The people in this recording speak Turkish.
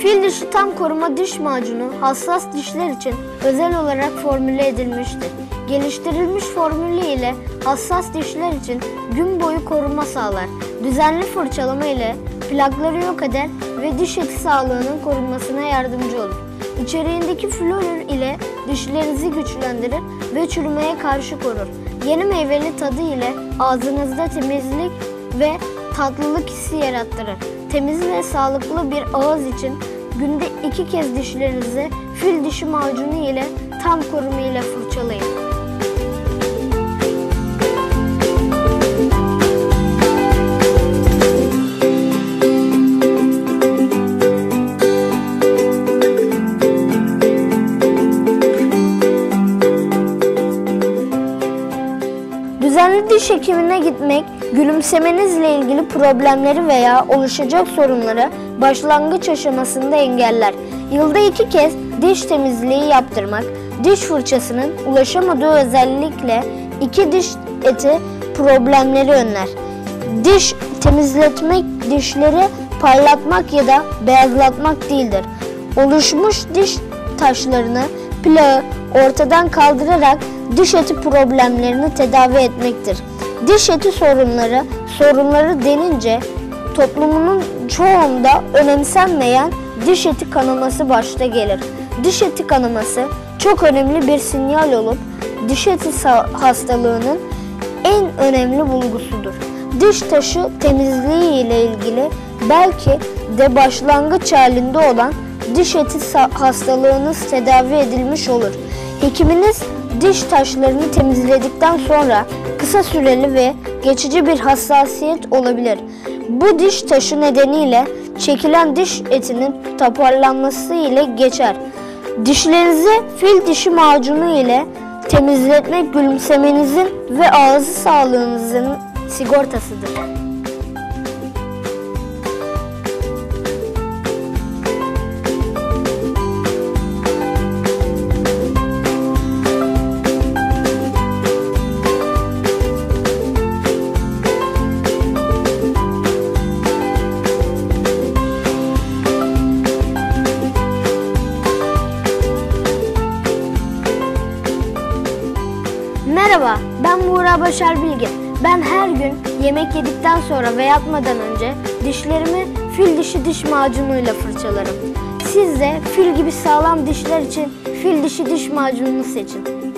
Fil dişi tam koruma diş macunu hassas dişler için özel olarak formüle edilmiştir. Geliştirilmiş formülü ile hassas dişler için gün boyu koruma sağlar. Düzenli fırçalama ile plakları yok eder ve diş eti sağlığının korunmasına yardımcı olur. İçeriğindeki florür ile dişlerinizi güçlendirir ve çürümeye karşı korur. Yeni meyveli tadı ile ağzınızda temizlik ve tatlılık hissi yarattırır. Temiz ve sağlıklı bir ağız için günde iki kez dişlerinizi fil dişi macunu ile tam koruma ile fırçalayın. Düzenli diş hekimine gitmek, gülümsemenizle ilgili problemleri veya oluşacak sorunları başlangıç aşamasında engeller. Yılda iki kez diş temizliği yaptırmak, diş fırçasının ulaşamadığı özellikle iki diş eti problemleri önler. Diş temizletmek dişleri parlatmak ya da beyazlatmak değildir. Oluşmuş diş taşlarını, plağı ortadan kaldırarak diş eti problemlerini tedavi etmektir. Diş eti sorunları, sorunları denince toplumunun çoğunda önemsenmeyen diş eti kanaması başta gelir. Diş eti kanaması çok önemli bir sinyal olup diş eti hastalığının en önemli bulgusudur. Diş taşı temizliği ile ilgili belki de başlangıç halinde olan diş eti hastalığınız tedavi edilmiş olur. Hekiminiz diş taşlarını temizledikten sonra kısa süreli ve geçici bir hassasiyet olabilir. Bu diş taşı nedeniyle çekilen diş etinin toparlanması ile geçer. Dişlerinizi fil dişi macunu ile temizletmek gülümsemenizin ve ağız sağlığınızın sigortasıdır. Merhaba, ben Buğra Başar Bilgin. Ben her gün yemek yedikten sonra ve yatmadan önce dişlerimi fil dişi diş macunuyla fırçalarım. Siz de fil gibi sağlam dişler için fil dişi diş macununu seçin.